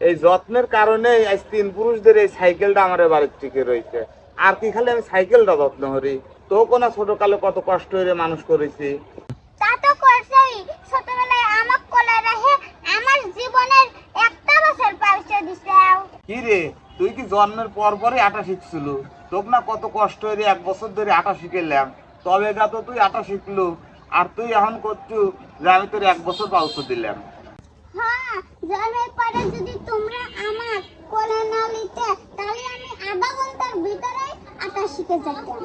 এই যত্নের কারণে আজ তিন পুরুষদের এই সাইকেলটা আমার বাড়ির থেকে রয়েছে। আর কি খালি আমি সাইকেলটা যত্ন করি? তো কোনো ছোটকালে কত কষ্ট হয়ে মানুষ করেছি। কি রে? তুই কি জন্মের পর পরই আটা শিখছিল? তোকে না কত কষ্ট করে এক বছর ধরে আটা শিখেলাম। তবে গা তো তুই আটা শিখলু আর তুই এখন করছু যে আমি তোর এক বছর পাউস দিলাম। হ্যাঁ জন্মের পরে যদি তোমরা আমার কোলে না নিতে তাহলে আমি আধা ঘণ্টার ভিতরে আটা শিখে যেতাম।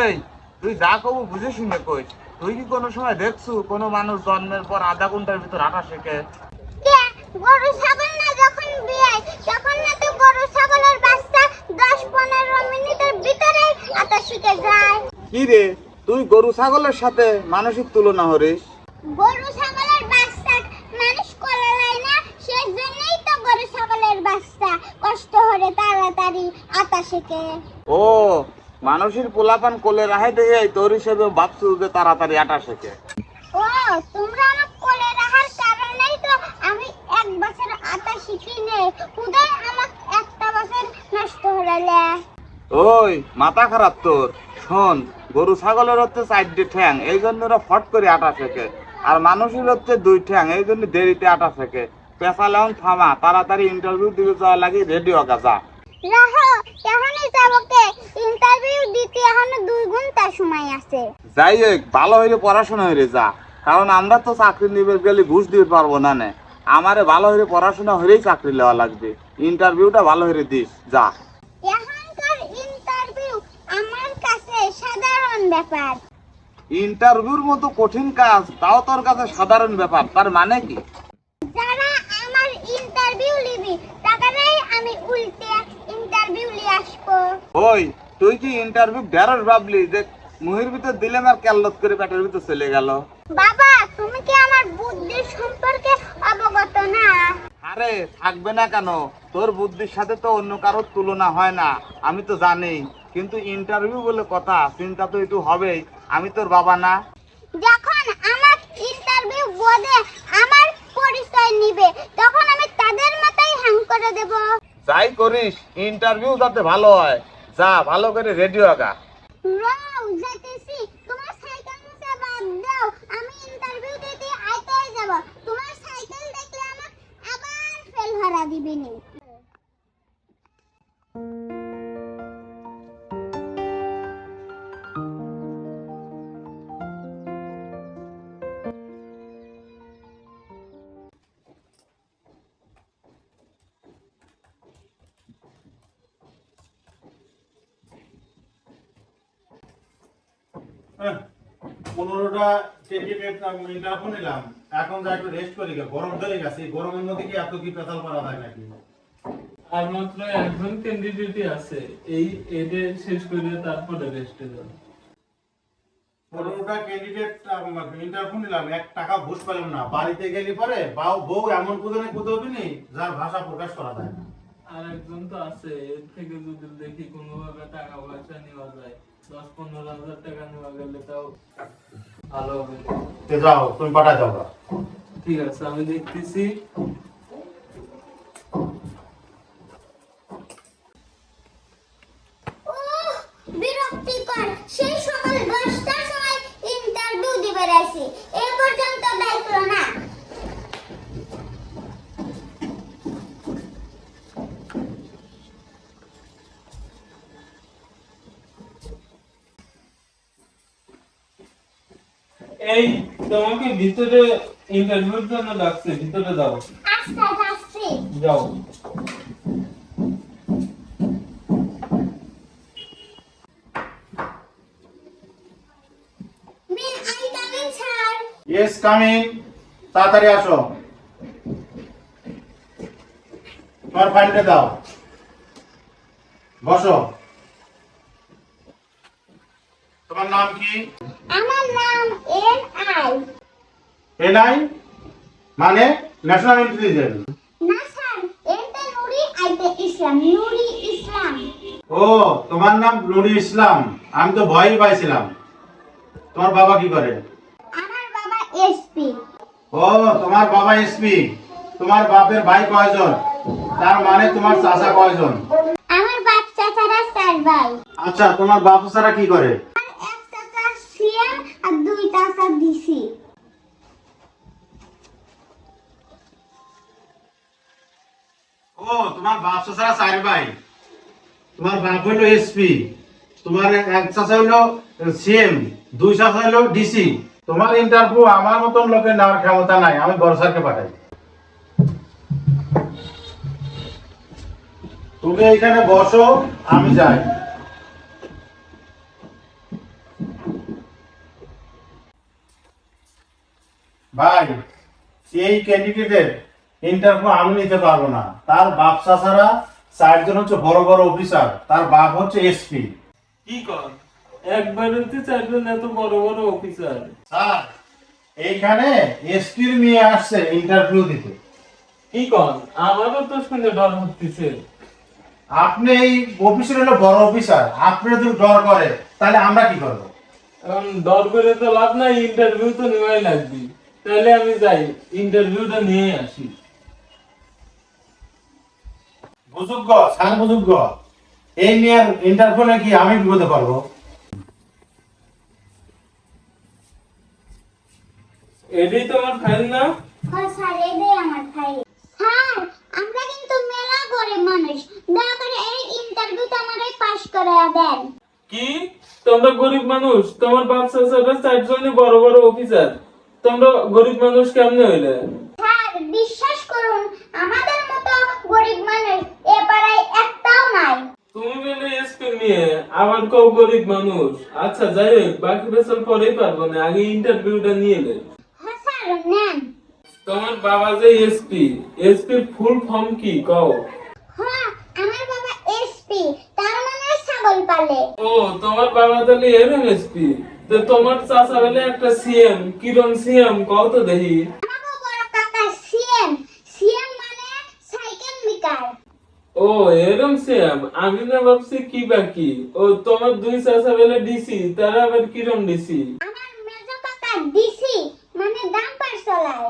এই তুই যা কবু বুঝে শুনে কই তুই কি কোনো সময় দেখছু কোনো মানুষ জন্মের পর আধা ঘণ্টার ভিতর আটা শেখে? গরু ছাগল না যখন বিয়ে তখন না গরু ছাগলের বাচ্চা মিনিটের ভিতরে আটা শিখে যায়। কি রে তুই গরু ছাগলের সাথে মানসিক তুলনা হরিস গরু ছাগলের বাচ্চা মানুষ না সেই জন্যই তো গরু ছাগলের বাচ্চা কষ্ট হলে তাড়াতাড়ি আটা শিখে ও মানুষের পোলাপান কোলে রাহে দেখে তোর হিসেবে ভাবছু যে তাড়াতাড়ি আটা শেখে ও তোমরা আমার কোলে রাখার কারণেই তো আমি এক বছর আটা শিখি নেই উদয় আমার একটা বছর নষ্ট হলে ওই মাথা খারাপ তোর। শোন গরু ছাগলের হচ্ছে চারটি ঠ্যাং এই জন্য ওরা ফট করে আটা শেখে আর মানুষের হচ্ছে দুই ঠ্যাং এই জন্য দেরিতে আটা শেখে পেশালেও থামা তাড়াতাড়ি ইন্টারভিউ দিতে যাওয়া লাগে রেডিও গাজা রাহো এখনই ইন্টারভিউ দিতে এখনও দুই ঘণ্টা সময় আছে। যাই হোক ভালো হইলে পড়াশোনা হইলে যা। কারণ আমরা তো চাকরি নিবে গেলে ঘুষ দিতে পারব না নে। আমারে ভালো হইলে পড়াশোনা হইলেই চাকরি নেওয়া লাগবে। ইন্টারভিউটা ভালো হইলে দিস যা এখনকার ইন্টারভিউ আমার কাছে সাধারণ ব্যাপার। ইন্টারভিউর মতো কঠিন কাজ তাও তোর কাছে সাধারণ ব্যাপার তার মানে কি? যারা আমার ইন্টারভিউ তাকারেই আমি উল্টে ইন্টারভিউ আসব। ওই তুই কি ইন্টারভিউ ডেরস ভাবলি? যে মুহির ভিতর দিলাম আর ক্যাল্লত করে পেটের ভিতর চলে গেল। বাবা তুমি কি আমার বুদ্ধির সম্পর্কে অবগত না? আরে থাকবে না কেন? তোর বুদ্ধির সাথে তো অন্য কারোর তুলনা হয় না আমি তো জানি। কিন্তু ইন্টারভিউ বলে কথা চিন্তা তো একটু হবেই। আমি তোর বাবা না। যখন আমার ইন্টারভিউ বোর্ডে আমার পরিচয় নিবে তখন আমি তাদের মতোই হ্যাং করে দেব। যাই করিস ইন্টারভিউ যাতে ভালো হয়। যা ভালো করে রেডিও আগা রাও যাইতেছি তোমার সাইকেল মুছে বাদ দাও। আমি ইন্টারভিউ দিতে আইতেই যাব। তোমার সাইকেল দেখলে আমাকে আবার ফেল হারা দিবে নি হ্যাঁ, পনেরোটা নিলাম। এখন যা একটু রেস্ট করি গরম ধরে গেছে গরমের মধ্যে কি এত কি পেতাল করা যায় নাকি? আর মাত্র একজন ক্যান্ডিডেটই আছে এই এদের শেষ করে তারপরে রেস্টে যাবে। পনেরোটা ক্যান্ডিডেট ইন্টারভিউ নিলাম এক টাকা ঘুষ পেলাম না। বাড়িতে গেলে পরে বাউ বউ এমন কুদনে কুদবি নি যার ভাষা প্রকাশ করা যায় না। আর একজন তো আছে এর থেকে যদি দেখি কোনোভাবে টাকা পয়সা নেওয়া যায় দশ পনেরো হাজার টাকা নেওয়া গেলে তাও ভালো হবে। যাও তুমি পাঠা দাও ঠিক আছে আমি দেখতেছি উহ, বিরক্তিকর সেই সকাল দশটার সময় ইন্টারভিউ দিবে রাইছি এ পর্যন্ত দেখল না এই তোমাকে ভিতরে ইন্টারভিউর জন্য ডাকছে ভিতরে যাও। আচ্ছা যাও। ইয়েস কামিং তাড়াতাড়ি আসো। তোমার ফাইলটা দাও। বসো। তোমার নাম কি? আমার নাম এন আই। এনআই মানে ন্যাশনাল ইন্টেলিজেন্স না স্যার এটা নুরি আইতে ইসলাম নুরি ইসলাম। ও ও তোমার নাম নুরি ইসলাম। আমি তো ভয়ই পাইছিলাম। তোমার বাবা কি করে? আমার বাবা এসপি ও তোমার বাবা এসপি তোমার বাপের ভাই কয়জন? তার মানে তোমার চাচা কয়জন? আমার বাপ চাচারা চার ভাই। আচ্ছা তোমার বাপ চাচা কি করে? চাচা আর ও, তোমার বাপ ভাই। তোমার বাপ হলো এসপি তোমার এক হলো সিএম দুই চাচা হলো ডিসি তোমার ইন্টারভিউ আমার মতন লোকের নেওয়ার ক্ষমতা নাই, আমি বড় পাঠাই। তুমি এখানে বসো, আমি যাই। ভাই এই ক্যান্ডিডেটের ইন্টারভিউ আমি নিতে পারব না। তার বাপ চাচারা চারজন হচ্ছে বড় বড় অফিসার তার বাপ হচ্ছে এসপি কি কর একবারেতে চারজন এত বড় বড় অফিসার স্যার এইখানে এসপির মেয়ে আসছে ইন্টারভিউ দিতে। কি কর আমারও তো শুনে ডর হচ্ছে। আপনি এই অফিসের হলো বড় অফিসার আপনি যদি ডর করে তাহলে আমরা কি করব? এখন ডর করে তো লাভ নাই ইন্টারভিউ তো নেওয়াই লাগবে। তাহলে আমি যাই ইন্টারভিউটা নিয়ে আসি। বুজুর্গ স্যার বুজুর্গ এই মেয়ের ইন্টারভিউ নাকি আমি বিপদে পারব এটাই তোমার ফাইল না হ্যাঁ স্যার এটাই আমার ভাই স্যার আমরা কিন্তু মেলা গরিব মানুষ। দয়া করে এই ইন্টারভিউতে আমাদের পাস করে দেন। কি? তোমরা গরিব মানুষ? তোমার বাপ চাচারা চারজনই বড় বড় অফিসার তোমরা গরিব মানুষ কেমনে হইলে? স্যার বিশ্বাস করুন আমাদের মতো গরিব মানুষ এ পাড়ায় একটাও নাই। তুমি বলে এসপি মেয়ে আবার কেউ গরিব মানুষ। আচ্ছা যাই হোক বাকি বেসন পরেই পারব না আগে ইন্টারভিউটা নিয়ে এলে হ্যাঁ স্যার নেন। তোমার বাবা যে এসপি এসপি ফুল ফর্ম কি কও? হ্যাঁ আমার বাবা এসপি তার মানে ছাগল পালে। ও তোমার বাবা তাহলে এরম এসপি তো তোমার চাচা বলে একটা সিএম কিরম সিএম কও তো দেখি। মানে ও এরম সিএম আমি না ভাবছি কি বাকি ও তোমার দুই চাচা বলে ডিসি তারা আবার কিরম ডিসি আমার মেজো কাকা ডিসি মানে ডাম্পার চালায়।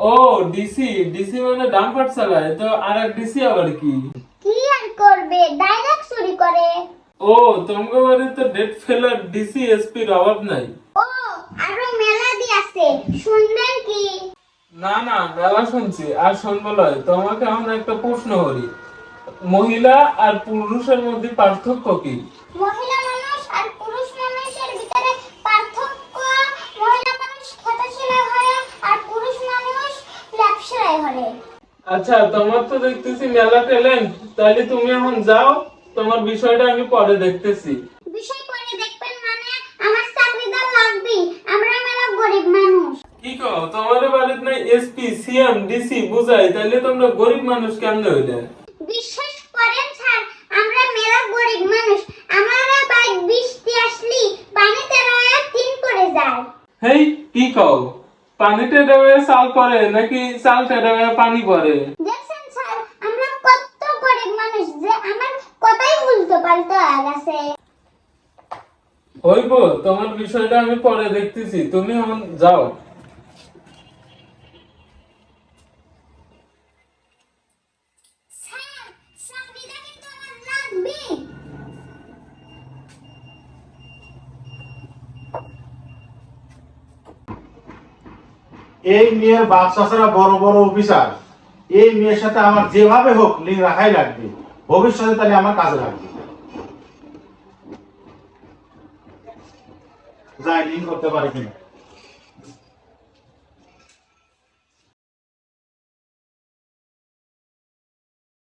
ও ডিসি ডিসি মানে ডাম্পার চালায়। তো আর এক ডিসি আবার কি? কি আর করবে? ডাইরেক্ট চুরি করে। ও তোমাকে বাড়ি তো ডেট ফেলার ডিসি এসপির অভাব নাই। ও আরও মেলা দি আছে শুনবেন কি? না না মেলা শুনছি আর শুনব লয়। তোমাকে এখন একটা প্রশ্ন করি। মহিলা আর পুরুষের মধ্যে পার্থক্য কি? মহিলা মানুষ আর পুরুষ মানুষের ভিতরে পার্থক্য মহিলা মানুষ খেতে সেলাই হয় আর পুরুষ মানুষ হয়। আচ্ছা তোমার তো দেখতেছি মেলা ট্যালেন্ট তাহলে তুমি এখন যাও। তোমার বিষয়টা আমি পরে দেখতেছি। বিষয় পরে দেখবেন মানে আমার চাকরিদার লাগবে আমরা মেলা গরিব মানুষ। কি কো তোমার বাড়িতে নাই এসপি সিএম ডিসি বুঝাই তাহলে তোমরা গরিব মানুষ কেমনে হইলে? বিশ্বাস করেন স্যার আমরা মেলা গরিব মানুষ। আমরা বাইক বৃষ্টি আসলি পানিতে রয়ে তিন করে যায়। হেই কি কও? পানিতে দেবে চাল পরে নাকি চালতে দেবে পানি পরে দেখছেন স্যার আমরা কত গরিব মানুষ যে আমার কথাই হইব তোমার বিষয়টা আমি পরে দেখতেছি। তুমি যাও। স্যার চাকরিটা কিন্তু আমার লাগবে এই মেয়ের বাপ চাচারা বড় বড় অফিসার। এই মেয়ের সাথে আমার যেভাবে হোক লিঙ্ক রাখাই লাগবে। ভবিষ্যতে তাহলে আমার কাজে লাগবে। যাই করতে পারি কিনা।